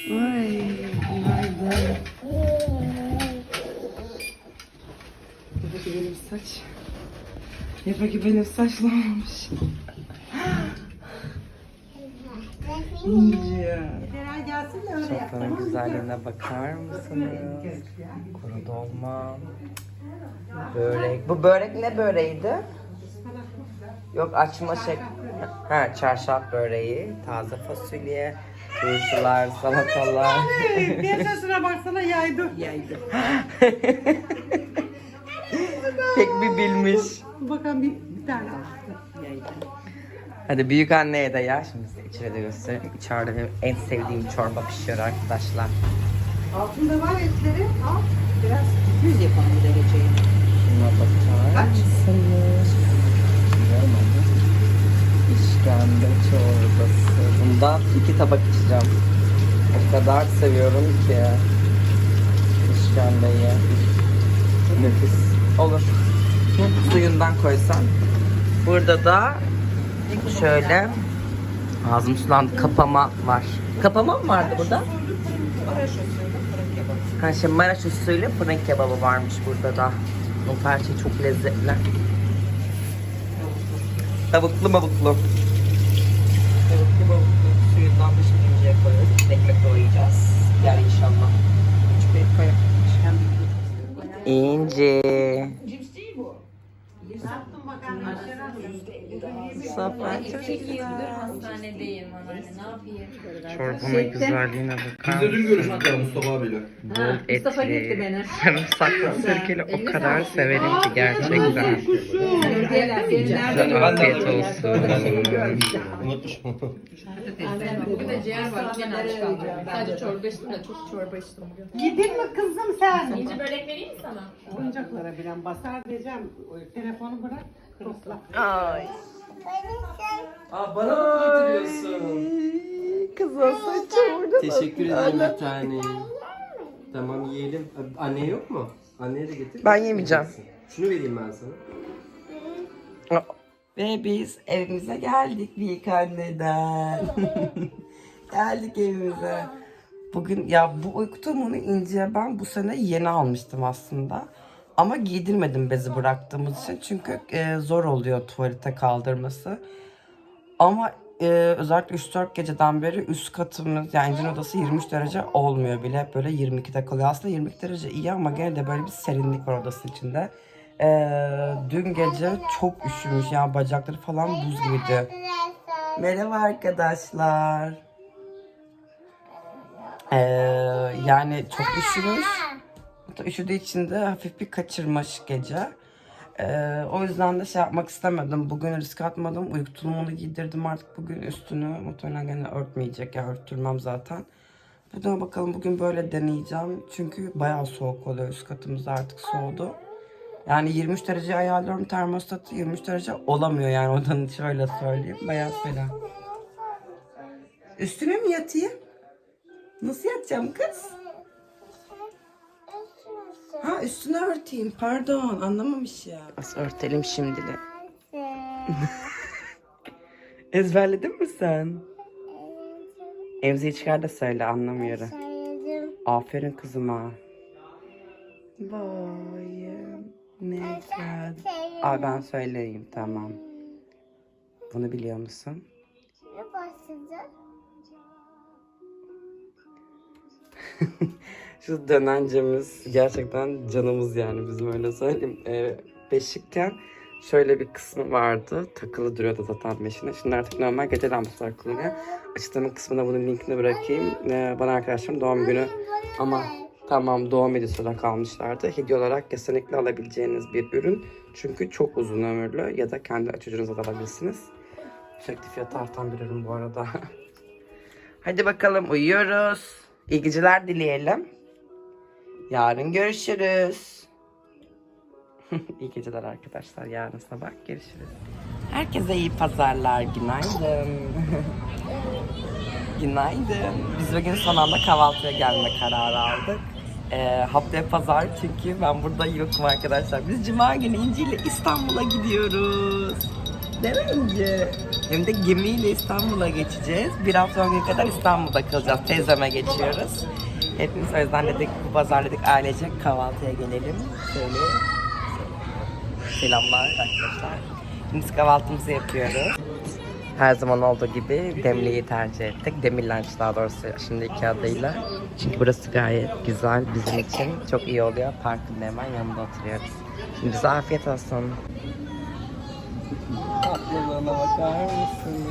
Ay, günaydın. Yapaki benim saç. Yapaki benim saç ne olmuş? İnce. Şapkanın güzelliğine bakar mısınız? Kuru dolma. Börek. Bu börek ne böreğiydi? Yok açma şey. Ha çarşaf böreği, taze fasulye, turşular, salatalar. Piyasasına baksana yaydı. Yaydı. Tek bir bilmiş. Bakalım bir, bir tane aldı. Yaydı. Hadi büyük anneye de ya. Şimdi size içeri de göstereyim. İçeride benim en sevdiğim çorba pişiyor arkadaşlar. Altında var etleri. Al. Biraz düz yapalım bir de geceyi. Şuna bakar mısınız? İşkembe çorbası. Bundan iki tabak içeceğim. O kadar seviyorum ki. İşkembeyi. Nefis. Olur. Suyundan koysan. Burada da şöyle ağzım sulandı kapama var. Kapama mı vardı burada? Ha şey Maraş usulü fırın kebabı varmış burada da. Her şey çok lezzetli. Tavuklu mavuklu. Tavuklu mavuklu suyundan da şimdi inceye koyuyoruz. Ekmek doğrayacağız. İnşallah. Küçük koyalım. İnci. Safa çok Hastanedeyim anneanne ne yapayım? Çorbanın güzelliğine bakar Biz de dün görüştük ya Mustafa abiyle. Bol Mustafa gitti etli, beni. sarımsaklı sirkeli o kadar severim ki gerçekten. Nereden Afiyet olsun. Unutmuşum. Bugün de ciğer var. Gene aç kaldım. Sadece çorba içtim de çok çorba içtim bugün. Gidin mi kızım sen? İnci börek vereyim mi sana? Oyuncaklara bilen basar diyeceğim. Telefonu bırak. Ay. Aa, bana mı getiriyorsun? Kız olsa çorba. Teşekkür ederim bir tane. Tamam yiyelim. Anne yok mu? Anneye de getir. Ben yemeyeceğim. Şunu vereyim ben sana. Ve biz evimize geldik büyük anneden. geldik evimize. Bugün ya bu uyku tulumunu İnci'ye ben bu sene yeni almıştım aslında. Ama giydirmedim bezi bıraktığımız için çünkü e, zor oluyor tuvalete kaldırması. Ama e, özellikle 3-4 geceden beri üst katımız yani İnci'nin odası 23 derece olmuyor bile. Hep böyle 22'de kalıyor. Aslında 22 derece iyi ama gene de böyle bir serinlik var odasının içinde. E, dün gece çok üşümüş yani bacakları falan buz gibiydi. Merhaba arkadaşlar. E, yani çok üşümüş. Üşüdüğü için de hafif bir kaçırmış gece. Ee, o yüzden de şey yapmak istemedim. Bugün risk atmadım. Uyku tulumunu giydirdim artık bugün üstünü. Muhtemelen gene örtmeyecek ya örtürmem zaten. Buna bakalım bugün böyle deneyeceğim. Çünkü bayağı soğuk oluyor üst katımız artık soğudu. Yani 23 derece ayarlıyorum termostatı 23 derece olamıyor yani odanın şöyle söyleyeyim. Bayağı fena. Üstüne mi yatayım? Nasıl yatacağım kız? Ha üstüne örteyim pardon anlamamış ya. Nasıl örtelim şimdi de. Ezberledin mi sen? Emziği çıkar da söyle anlamıyorum. Aferin kızıma. Boyum ne güzel. Aa ben söyleyeyim tamam. Bunu biliyor musun? Şu dönencemiz gerçekten canımız yani bizim öyle söyleyeyim. Ee, beşikken şöyle bir kısmı vardı. Takılı duruyordu zaten beşine. Şimdi artık normal gece lambası kullanıyor. Açıklama kısmına bunun linkini bırakayım. Ee, bana arkadaşlarım doğum günü ama tamam doğum hediyesi kalmışlardı. Hediye olarak kesinlikle alabileceğiniz bir ürün. Çünkü çok uzun ömürlü ya da kendi çocuğunuza da alabilirsiniz. Sürekli fiyatı artan bir ürün bu arada. Hadi bakalım uyuyoruz. İyi geceler dileyelim. Yarın görüşürüz. iyi geceler arkadaşlar. Yarın sabah görüşürüz. Herkese iyi pazarlar. Günaydın. Günaydın. Biz bugün son anda kahvaltıya gelme kararı aldık. Ee, haftaya pazar çünkü ben burada yokum arkadaşlar. Biz cuma günü İnci ile İstanbul'a gidiyoruz. Mi İnci? Hem de gemiyle İstanbul'a geçeceğiz. Bir hafta on gün kadar İstanbul'da kalacağız. Teyzeme geçiyoruz. Hepimiz o yüzden dedik bu pazar dedik ailecek kahvaltıya gelelim. Şöyle selamlar arkadaşlar. Biz kahvaltımızı yapıyoruz. Her zaman olduğu gibi Demli'yi tercih ettik. Demir Lunch daha doğrusu şimdi iki adıyla. Çünkü burası gayet güzel bizim için. Çok iyi oluyor. Parkın hemen yanında oturuyoruz. Şimdi bize afiyet olsun. Tatlılığına bakar mısın?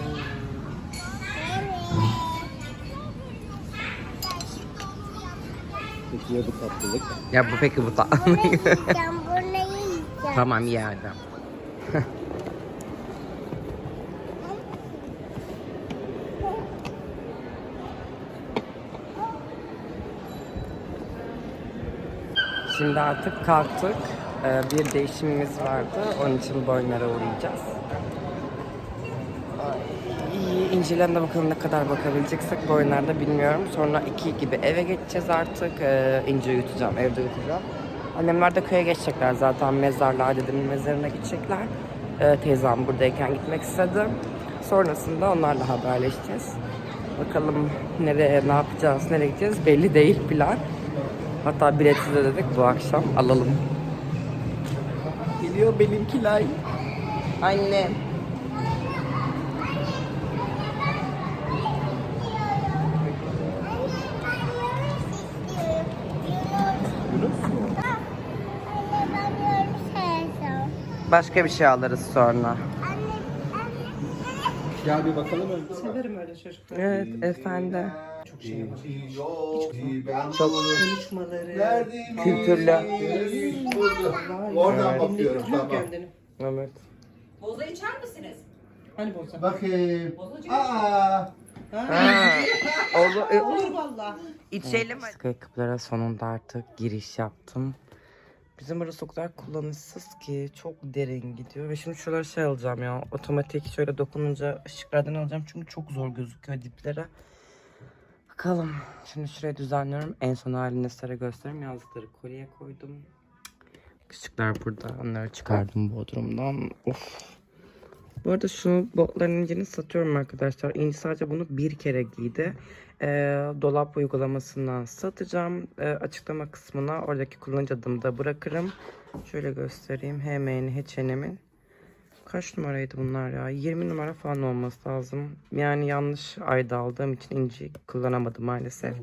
Peki ya bu tatlılık? Ya bu peki bu yiyeceğim. tamam iyi hadi. Şimdi artık kalktık. Ee, bir değişimimiz vardı. Onun için boynlara uğrayacağız. De bakalım ne kadar bakabileceksek boyunlarda bilmiyorum. Sonra iki gibi eve geçeceğiz artık. Ee, İnci'yi uyutacağım, evde uyutacağım. Annemler de köye geçecekler zaten mezarlığa dedemin mezarına gidecekler. Ee, teyzem buradayken gitmek istedi. Sonrasında onlarla haberleşeceğiz. Bakalım nereye, ne yapacağız, nereye gideceğiz belli değil plan. Hatta bileti de dedik bu akşam alalım. Geliyor benimkiler. Annem. Başka bir şey alırız sonra. Gel bir bakalım önce. Severim öyle çocukları. Evet efendim. Çok şey var. Çok Konuşmaları. kültürlü. Oradan bakıyorum tamam. Evet. Boza içer misiniz? Hani boza? Bakayım. Aa. Ha. Olur, e, Olur valla. İçelim? Skyclub'lara sonunda artık giriş yaptım. Bizim burası o kadar kullanışsız ki çok derin gidiyor. Ve şimdi şuraları şey alacağım ya. Otomatik şöyle dokununca ışıklardan alacağım. Çünkü çok zor gözüküyor diplere. Bakalım. Şimdi şurayı düzenliyorum. En son halini size göstereyim. Yazdıkları kolye koydum. Küçükler burada. Onları çıkardım bodrumdan. Of. Bu arada şu botların incini satıyorum arkadaşlar. İnci sadece bunu bir kere giydi. Ee, dolap uygulamasından satacağım. Ee, açıklama kısmına oradaki kullanıcı adımı da bırakırım. Şöyle göstereyim. HM'nin, H&M'in. Kaç numaraydı bunlar ya? 20 numara falan olması lazım. Yani yanlış ayda aldığım için inci kullanamadım maalesef.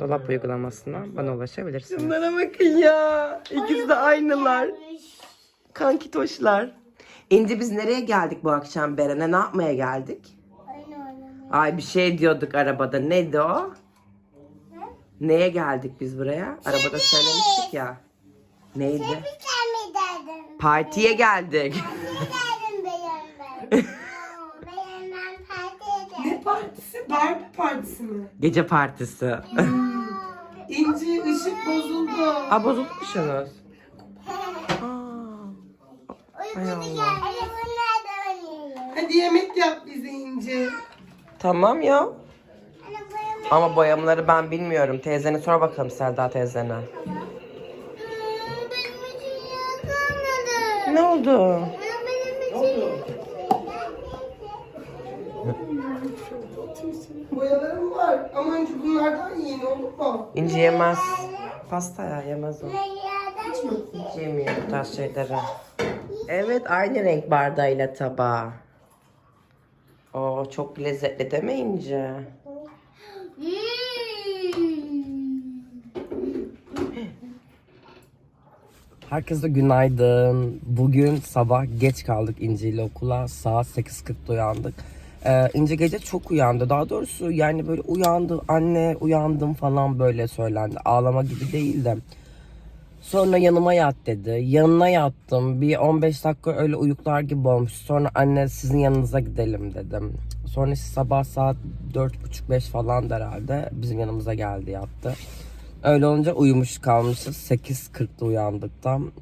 Dolap uygulamasından bana ulaşabilirsiniz. Bunlara bakın ya. İkisi de aynılar. Kankitoşlar. İnci biz nereye geldik bu akşam Beren'e? Ne yapmaya geldik? Ay bir şey diyorduk arabada. Neydi o? Neye geldik biz buraya? Arabada söylemiştik ya. Neydi? Derdim. Partiye geldik. Ederim. partisi? Barbie partisi mi? Gece partisi. İnci ışık bozuldu. Aa bozulmuşsunuz. Hay Allah. Hadi yemek yap bize İnci. Tamam ya. Ama boyamaları ben bilmiyorum. Teyzene sor bakalım Selda teyzene. Ne oldu? Boyalarım var ama önce bunlardan yiyin olur mu? İnci yemez. Pasta ya yemez o. Hiç yemiyor bu tarz şeyleri. Evet aynı renk bardağıyla tabağı. Oo çok lezzetli demeyince. Herkese günaydın. Bugün sabah geç kaldık İnci ile okula. Saat 8.40'da uyandık. Ee, İnci gece çok uyandı. Daha doğrusu yani böyle uyandı. Anne uyandım falan böyle söylendi. Ağlama gibi değil de. Sonra yanıma yat dedi. Yanına yattım. Bir 15 dakika öyle uyuklar gibi olmuş. Sonra anne sizin yanınıza gidelim dedim. Sonra sabah saat 4.30-5 falan herhalde bizim yanımıza geldi yattı. Öyle olunca uyumuş kalmışız. 8.40'da uyandıktan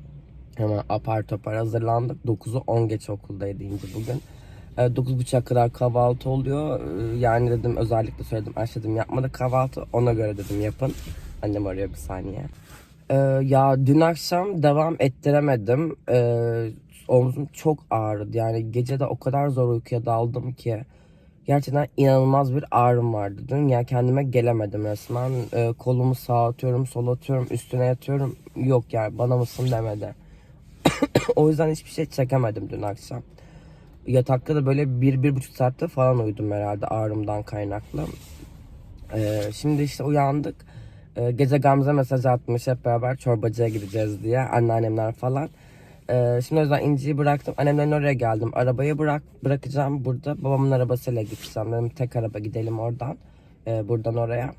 hemen apar topar hazırlandık. 9'u 10 geç okuldaydı İnci bugün. Ee, 9.30'a kadar kahvaltı oluyor. Ee, Yani dedim özellikle söyledim. Ayşe dedim yapmadı kahvaltı. Ona göre dedim yapın. Annem arıyor bir saniye. Ee, ya dün akşam devam ettiremedim. Ee, omzum çok ağrıdı. Yani gece de o kadar zor uykuya daldım ki. Gerçekten inanılmaz bir ağrım vardı dün. Yani kendime gelemedim resmen. Ee, kolumu sağa atıyorum, sola atıyorum, üstüne yatıyorum. Yok yani bana mısın demedi. o yüzden hiçbir şey çekemedim dün akşam. Yatakta da böyle bir, bir buçuk saatte falan uyudum herhalde ağrımdan kaynaklı. Ee, şimdi işte uyandık. Ee, gece Gamze mesaj atmış hep beraber çorbacıya gideceğiz diye anneannemler falan. Ee, şimdi o yüzden İnci'yi bıraktım. Annemlerin oraya geldim. Arabayı bırak bırakacağım burada. Babamın arabasıyla gideceğim. Dedim tek araba gidelim oradan. Ee, buradan oraya.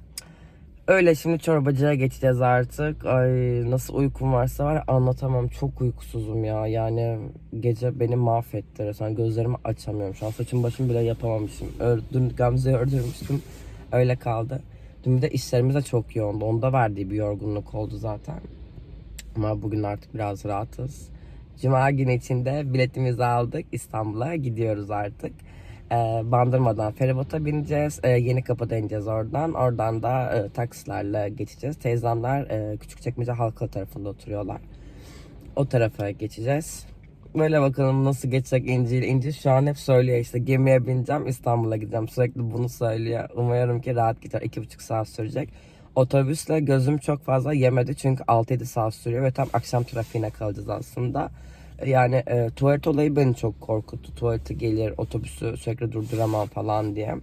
Öyle şimdi çorbacıya geçeceğiz artık. Ay nasıl uykum varsa var anlatamam. Çok uykusuzum ya. Yani gece beni mahvetti. Resmen gözlerimi açamıyorum. Şu an saçım başım bile yapamamışım. Ör- Dün Gamze'yi ördürmüştüm. Öyle kaldı. Dün de işlerimiz de çok yoğundu. Onda verdiği bir yorgunluk oldu zaten. Ama bugün artık biraz rahatız. Cuma günü içinde biletimizi aldık. İstanbul'a gidiyoruz artık. Ee, Bandırmadan feribota bineceğiz. Ee, yeni kapıda ineceğiz oradan. Oradan da e, taksilerle geçeceğiz. Teyzemler e, Küçükçekmece Halkalı tarafında oturuyorlar. O tarafa geçeceğiz. Böyle bakalım nasıl geçecek İnci ile. İnci şu an hep söylüyor işte gemiye bineceğim İstanbul'a gideceğim. Sürekli bunu söylüyor. Umuyorum ki rahat iki buçuk saat sürecek. Otobüsle gözüm çok fazla yemedi çünkü 6-7 saat sürüyor ve tam akşam trafiğine kalacağız aslında. Yani e, tuvalet olayı beni çok korkuttu. Tuvaleti gelir, otobüsü sürekli durduramam falan diye.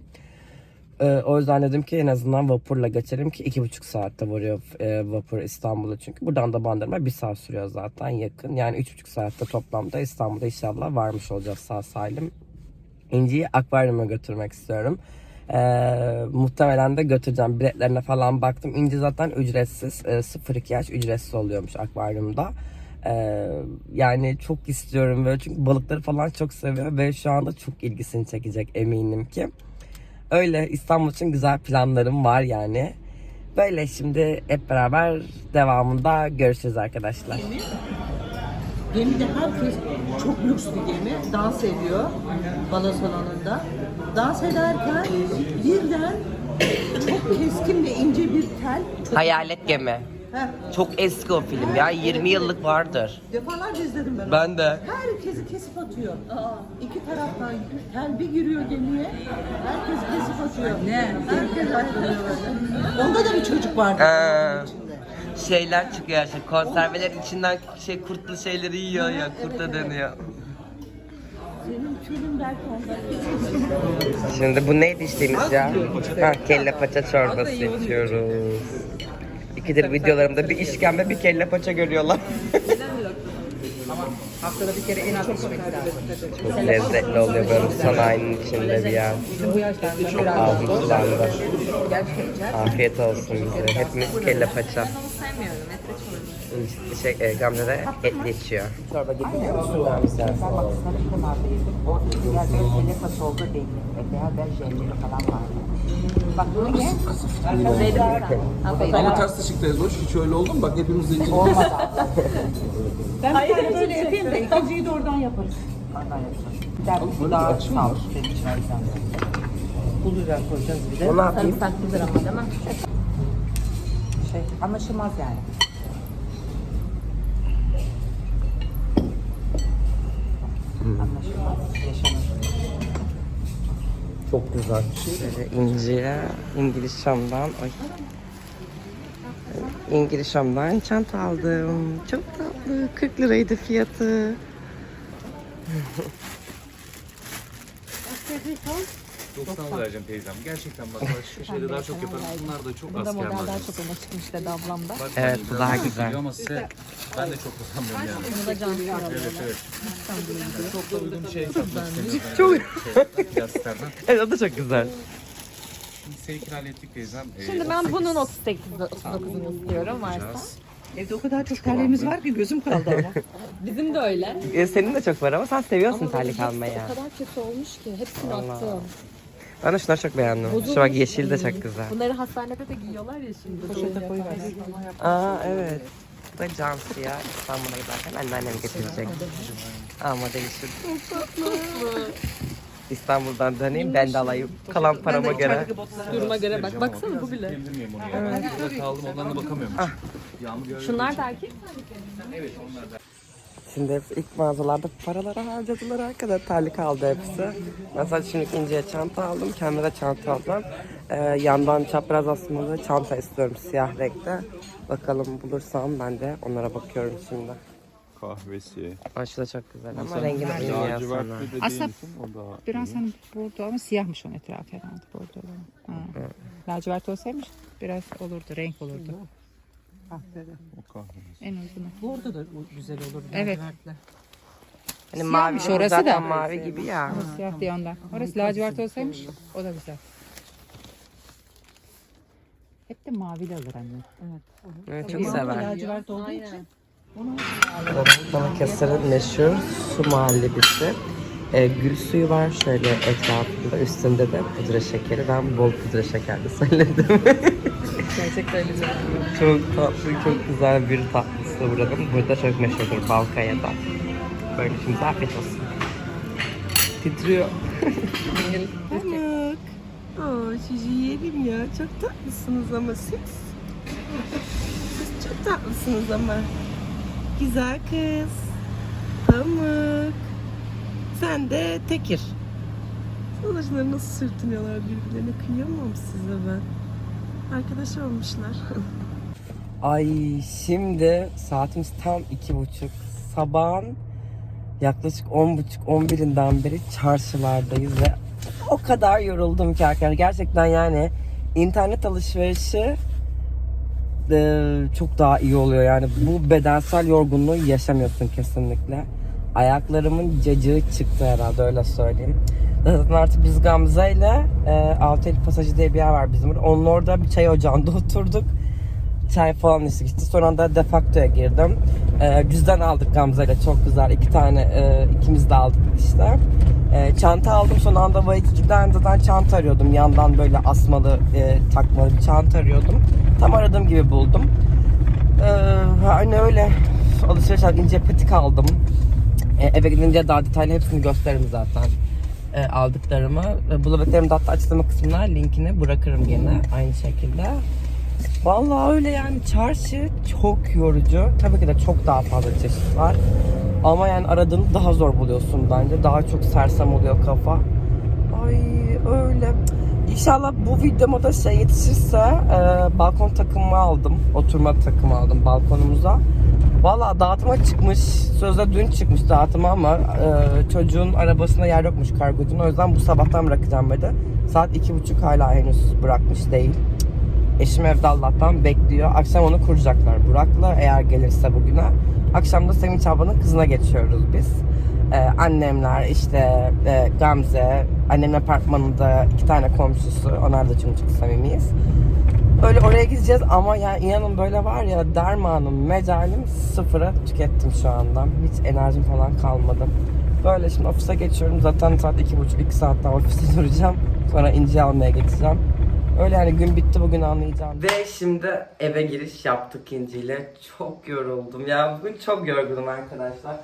E, o yüzden dedim ki en azından vapurla geçelim ki iki buçuk saatte varıyor e, vapur İstanbul'a çünkü. Buradan da Bandırma bir saat sürüyor zaten yakın. Yani üç buçuk saatte toplamda İstanbul'da inşallah varmış olacağız sağ salim. İnci'yi akvaryuma götürmek istiyorum. Ee, muhtemelen de götüreceğim. Biletlerine falan baktım. İnci zaten ücretsiz. Ee, 0-2 yaş ücretsiz oluyormuş akvaryumda. Ee, yani çok istiyorum böyle çünkü balıkları falan çok seviyor ve şu anda çok ilgisini çekecek eminim ki. Öyle İstanbul için güzel planlarım var yani. Böyle şimdi hep beraber devamında görüşürüz arkadaşlar. Gemide herkes çok lüks bir gemi. Dans ediyor balo salonunda. Dans ederken birden çok keskin ve ince bir tel. Hayalet Gemi. Heh, Çok eski o film ya. 20 yıllık vardır. defalarca izledim ben. onu. Ben de. Herkesi kesip atıyor. İki taraftan tel bir giriyor gemiye. Herkes kesip atıyor. Ne? Herkes ayrılıyor böyle. Onda da bir çocuk vardı. Ee. içinde. Şeyler çıkıyor işte konservelerin içinden şey kurtlu şeyleri yiyor ya kurta dönüyor. Senin derken Şimdi bu neydi içtiğimiz ya? Ha, kelle paça çorbası içiyoruz. İkidir videolarımda bir işkembe bir kelle paça görüyorlar. haftada bir kere en az içmek lazım. Çok lezzetli oluyor böyle sanayinin içinde bir yer. Çok biraz ağzım sulandı. Afiyet olsun bize. Hepimiz kelle paça. Şey, e, Gamze de etli içiyor. Çorba getiriyor musun Gamze? Ben bak sarı kenarda yedim. O diğer beş telefon solda değil. Veya ben şeyleri falan var. Bak bunu ye. Ama ters ışıktayız hoş. Hiç öyle oldu mu? Bak hepimiz zincir. Olmadı. ben bir tane böyle yapayım da ikinciyi de oradan yaparız. Oradan yaparız. Bir daha bu daha o yüzden. Pul biber koyacağız bir de. O ne yapayım? Sarımsaklıdır ama değil mi? Şey, anlaşılmaz yani. Anlaşılmaz, yaşanır. Çok güzel. Şöyle İnci'ye İngiliz Şam'dan ay. İngiliz Şam'dan çanta aldım. Çok tatlı. 40 liraydı fiyatı. Çok sağ ol vereceğim teyzem. Gerçekten bak başka şeyde daha çok yaparım. Bunlar da çok az Model daha çok öne çıkmış dedi ablam da. Bak, Evet, bu daha güzel. üzülüyor Ama size ben de çok utanmıyorum yani. Bunu da can Evet evet. Çok da uygun şey çok istemiyorum. Çok- Şey, Yastıklardan. Evet o da çok güzel. Şimdi seni kiralatık teyzem. Ee, Şimdi ben 38 bunun 38 39'unu istiyorum varsa. alacağız. Evde o kadar çok terliğimiz var ki gözüm kaldı ama. Bizim de öyle. Ee, senin de çok var ama sen seviyorsun terlik Ama almayı. O kadar kötü olmuş ki hepsini Allah. attım. Ben de şunları çok beğendim. Şu bak yeşil de çok güzel. Bunları hastanede de giyiyorlar ya şimdi. Poşete koyuver. Aa evet. Bu da Cansu ya. İstanbul'a giderken anneannem getirecek. Aa modeli şu. İstanbul'dan döneyim ben de alayım. Kalan parama göre. Duruma göre bak. Baksana bu bile. Emdirmiyorum onu ya. Ben burada kaldım ondan da bakamıyorum. Ah. Yağmur görüyorum. Şunlar da hepsi ilk mağazalarda paraları harcadılar arkadaşlar. Terlik aldı hepsi. Sadece şimdi ikinciye çanta aldım. Kendime de çanta aldım. Ee, yandan çapraz asmalı çanta istiyorum siyah renkte. Bakalım bulursam ben de onlara bakıyorum şimdi. Kahvesi. Aşı da çok güzel ama uymuyor Lacivert sana. Aslında değilsin, o da Biraz hani bordo ama siyahmış onun etrafı herhalde bordo olan. Ha. Lacivert olsaymış biraz olurdu, renk olurdu. O kahvesi. En uzunu. Burada da o güzel olur. Evet. lacivertle. Hani Siyahmış mavi orası zaten da. mavi gibi ya. Ama siyah diye ondan. Orası lacivert olsaymış o da güzel. Hep de mavili alır anne. Evet, çok sever. Lacivert olduğu için. Balıkesir'in meşhur su muhallebisi. Ee, gül suyu var şöyle etrafında. Üstünde de pudra şekeri. Ben bol pudra şekerli söyledim. Gerçekten güzel. çok tatlı, çok güzel bir tatlısı buranın. Burada çok meşhurdur Balkaya'da. Böyle şimdi afiyet olsun. Titriyor. Pamuk. Aa, sizi yiyelim ya. Çok tatlısınız ama siz. Siz çok tatlısınız ama. Güzel kız. Pamuk. Sen de Tekir. Sonuçları nasıl sürtünüyorlar birbirlerine kıyamam size ben. Arkadaş olmuşlar. Ay şimdi saatimiz tam iki buçuk. Sabahın yaklaşık on buçuk, on birinden beri çarşılardayız ve o kadar yoruldum ki arkadaşlar. Gerçekten yani internet alışverişi e, çok daha iyi oluyor. Yani bu bedensel yorgunluğu yaşamıyorsun kesinlikle. Ayaklarımın cacığı çıktı herhalde öyle söyleyeyim. Artık biz Gamze ile e, Altaylı Pasajı diye bir yer var bizim. Onun orada bir çay ocağında oturduk. Çay falan içtik işte. Sonra da defaktoya girdim. E, cüzdan aldık Gamze ile çok güzel. iki tane e, ikimiz de aldık işte. E, çanta aldım son anda Waikiki'den zaten çanta arıyordum. Yandan böyle asmalı e, takmalı bir çanta arıyordum. Tam aradığım gibi buldum. E, hani öyle alışveriş ince patik aldım. E, eve gidince daha detaylı hepsini gösteririm zaten e, aldıklarımı. E, Bulabeklerim de hatta açıklama kısmına linkini bırakırım gene aynı şekilde. Vallahi öyle yani çarşı çok yorucu. Tabii ki de çok daha fazla çeşit var. Ama yani aradığını daha zor buluyorsun bence. Daha çok sersem oluyor kafa. Ay öyle. İnşallah bu videoma da şey yetişirse e, balkon takımı aldım. Oturma takımı aldım balkonumuza. Valla dağıtıma çıkmış. Sözde dün çıkmış dağıtıma ama e, çocuğun arabasında yer yokmuş kargocunun. O yüzden bu sabahtan bırakacağım dedi. Saat iki buçuk hala henüz bırakmış değil. Eşim evde Allah'tan bekliyor. Akşam onu kuracaklar Burak'la eğer gelirse bugüne. Akşam da Sevinç ablanın kızına geçiyoruz biz. Ee, annemler işte e, Gamze, annemin apartmanında iki tane komşusu. Onlar da çünkü çok samimiyiz. Öyle oraya gideceğiz ama yani inanın böyle var ya dermanım, mecalim sıfıra tükettim şu anda. Hiç enerjim falan kalmadı. Böyle şimdi ofise geçiyorum. Zaten saat iki buçuk, iki saat daha ofiste duracağım. Sonra inci almaya geçeceğim. Öyle yani gün bitti bugün anlayacağım. Ve şimdi eve giriş yaptık inciyle. Çok yoruldum. Ya bugün çok yorgunum arkadaşlar.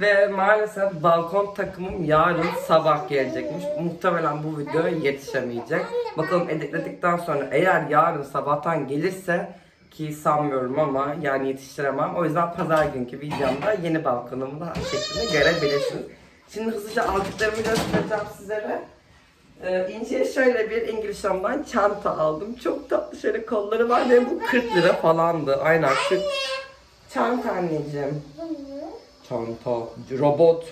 Ve maalesef balkon takımım yarın sabah gelecekmiş. Muhtemelen bu videoya yetişemeyecek. Bakalım editledikten sonra eğer yarın sabahtan gelirse ki sanmıyorum ama yani yetiştiremem. O yüzden pazar günkü videomda yeni balkonumda şeklinde görebilirsiniz. Şimdi hızlıca aldıklarımı göstereceğim sizlere. Ee, İnci'ye şöyle bir İngiliz Home'dan çanta aldım. Çok tatlı şöyle kolları var ve bu 40 lira falandı. Aynen 40. Çanta anneciğim. Çanta. Robot.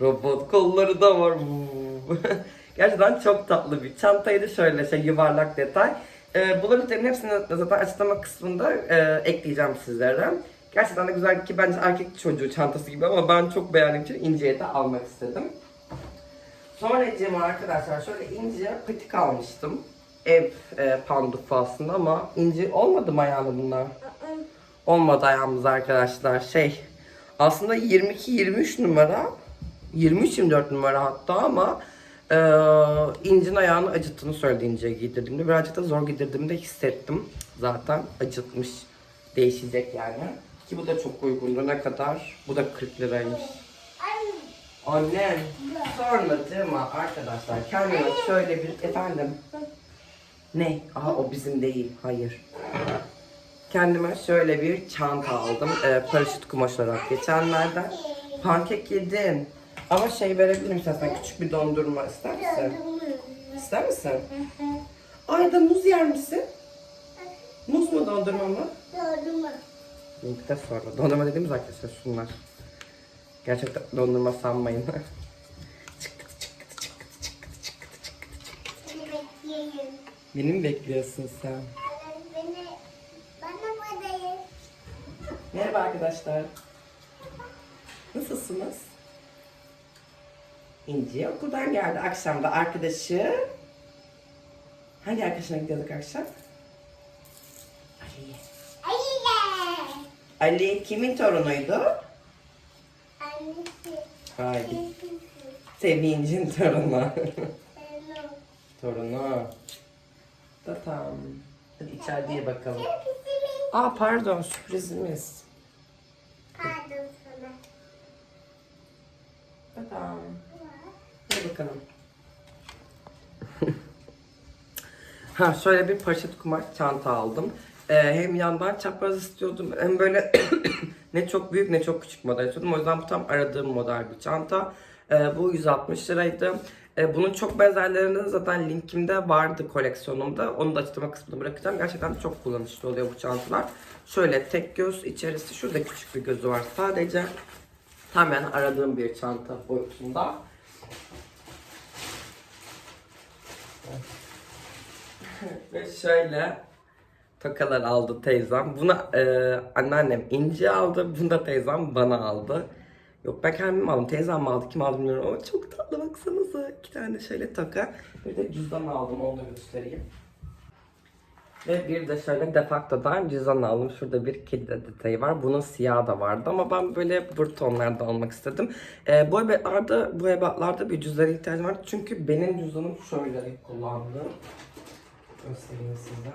Robot kolları da var. Gerçekten çok tatlı bir çantaydı. Şöyle şey yuvarlak detay. Ee, bunların hepsini zaten açıklama kısmında e, ekleyeceğim sizlere. Gerçekten de güzel ki bence erkek çocuğu çantası gibi ama ben çok beğendiğim için İnci'ye de almak istedim. Sonracığıma arkadaşlar şöyle ince patik almıştım. Ev e, pandufu aslında ama ince olmadı mı ayağında bunlar? Olmadı ayağımız arkadaşlar. Şey aslında 22-23 numara 23-24 numara hatta ama e, incin ayağını acıttığını söyledi inceye giydirdiğimde. Birazcık da zor giydirdiğimde hissettim. Zaten acıtmış. Değişecek yani. Ki bu da çok uygundu. Ne kadar? Bu da 40 liraymış. Annem sormadığıma arkadaşlar kendime şöyle bir efendim ne? Aha o bizim değil. Hayır. Kendime şöyle bir çanta aldım. Ee, paraşüt kumaş olarak geçenlerden. Pankek yedim. Ama şey verebilirim istersen küçük bir dondurma ister misin? İster misin? Ay da muz yer misin? Muz mu dondurma mı? Doğru mu? Linkte sonra. Dondurma dediğimiz arkadaşlar şunlar. Gerçekten dondurma sanmayın. Beni mi bekliyorsun sen? Beni, bana buradayım. Merhaba arkadaşlar. Nasılsınız? İnci okuldan geldi. Akşam da arkadaşı... Hangi arkadaşına gidiyorduk akşam? Ali. Ayılar. Ali kimin torunuydu? Annesi. Hayır. Annesi. Sevinç'in torunu. Torunu. Tatam. Hadi içeriye bakalım. Aa pardon sürprizimiz. pardon sana. Tatam. Hadi bakalım. ha şöyle bir poşet kumaş çanta aldım. Ee, hem yandan çapraz istiyordum hem böyle ne çok büyük ne çok küçük model istiyordum. O yüzden bu tam aradığım model bir çanta. Ee, bu 160 liraydı. Ee, bunun çok benzerlerinin zaten linkimde vardı koleksiyonumda. Onu da açıklama kısmına bırakacağım. Gerçekten çok kullanışlı oluyor bu çantalar. Şöyle tek göz içerisi şurada küçük bir gözü var sadece. Hemen aradığım bir çanta boyutunda. Ve şöyle tokalar aldı teyzem. Bunu e, anneannem ince aldı. Bunu da teyzem bana aldı. Yok ben kendim aldım. Teyzem mi aldı kim aldı bilmiyorum ama çok tatlı baksanıza. İki tane şöyle toka. Bir de cüzdan aldım onu da göstereyim. Ve bir de şöyle defaktodan cüzdan aldım. Şurada bir kedi detayı var. Bunun siyahı da vardı ama ben böyle bu tonlarda almak istedim. Ee, bu ebatlarda, bu ebatlarda bir cüzdana ihtiyacım vardı. Çünkü benim cüzdanım şöyle kullandığım. Göstereyim size.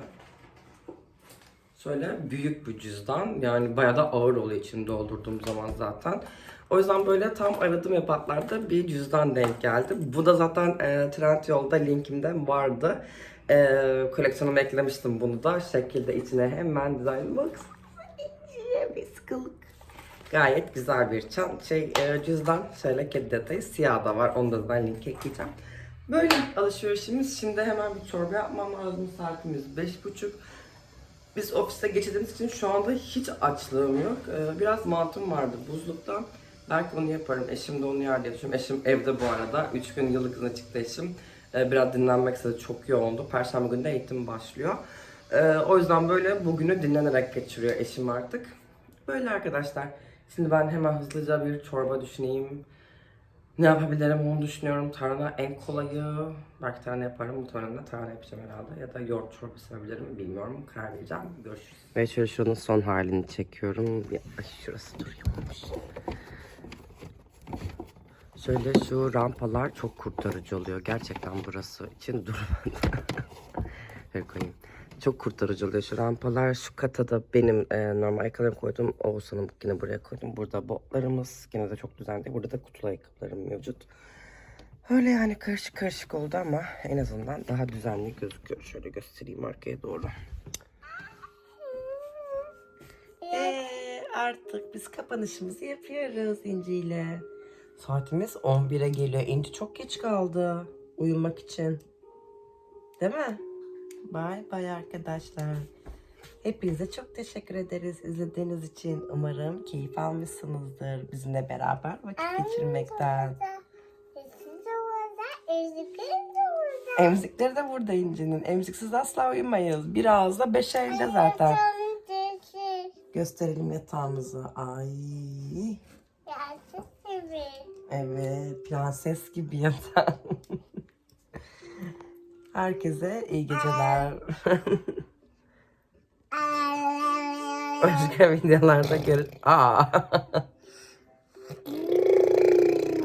Şöyle büyük bir cüzdan. Yani bayağı da ağır oluyor içini doldurduğum zaman zaten. O yüzden böyle tam aradığım ebatlarda bir cüzdan denk geldi. Bu da zaten e, Trendyol'da linkimde vardı. E, koleksiyonuma eklemiştim bunu da. Şekilde içine hemen baksana. içine bir sıkılık. Gayet güzel bir çan şey e, cüzdan. Şöyle kedi detayı siyah da var. Onu da zaten link ekleyeceğim. Böyle alışverişimiz. Şimdi hemen bir çorba yapmam lazım. Saatimiz beş buçuk. Biz ofiste geçirdiğimiz için şu anda hiç açlığım yok. Ee, biraz mantım vardı buzlukta. Belki onu yaparım. Eşim de onu yer diye düşünüyorum. Eşim evde bu arada. 3 gün yıllık izne çıktı eşim. Ee, biraz dinlenmek istedi. Çok yoğundu. Perşembe günü de eğitim başlıyor. Ee, o yüzden böyle bugünü dinlenerek geçiriyor eşim artık. Böyle arkadaşlar. Şimdi ben hemen hızlıca bir çorba düşüneyim. Ne yapabilirim onu düşünüyorum. Tarhana en kolayı. Belki tarhana yaparım. Muhtemelen de tarhana yapacağım herhalde. Ya da yoğurt çorbası yapabilirim. Bilmiyorum. Karar vereceğim. Görüşürüz. Ve şöyle şunun son halini çekiyorum. Bir, ay şurası duruyormuş. Şöyle şu rampalar çok kurtarıcı oluyor. Gerçekten burası için dur Şöyle koyayım. Çok kurtarıcı oluyor şu rampalar. Şu kata da benim e, normal ayakkabılarımı koydum. Oğuzhan'ın yine buraya koydum. Burada botlarımız. Yine de çok düzenli. Burada da kutu ayakkabılarım mevcut. Öyle yani karışık karışık oldu ama en azından daha düzenli gözüküyor. Şöyle göstereyim arkaya doğru. Ee, artık biz kapanışımızı yapıyoruz İnci ile. Saatimiz 11'e geliyor. İnci çok geç kaldı uyumak için. Değil mi? Bay bay arkadaşlar. Hepinize çok teşekkür ederiz izlediğiniz için. Umarım keyif almışsınızdır bizimle beraber vakit geçirmekten. Emzikleri de burada İnci'nin. Emziksiz asla uyumayız. Biraz da beş elde zaten. Gösterelim yatağımızı. Ay. Yaşlı gibi. Evet, prenses gibi yatan. Herkese iyi geceler. Başka videolarda görüş... Aa.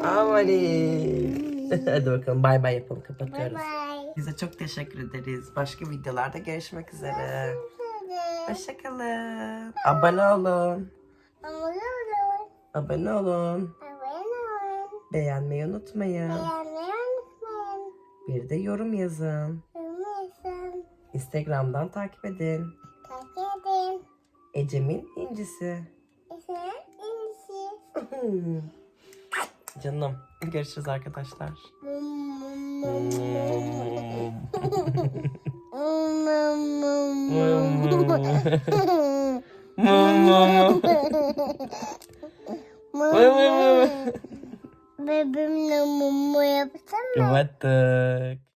Amani. Hadi bakalım bay bay yapalım kapatıyoruz. Bye. Bize çok teşekkür ederiz. Başka videolarda görüşmek üzere. Hoşçakalın. Abone olun. Abone olun. Abone olun. Abone olun. Beğenmeyi unutmayın. Bir de yorum yazın. Yorum yazın. Instagram'dan takip edin. Takip edin. Ecem'in incisi. Ecem'in incisi. Canım. Görüşürüz arkadaşlar. Mama. Ve benimle mumu yapsana. Yaptık.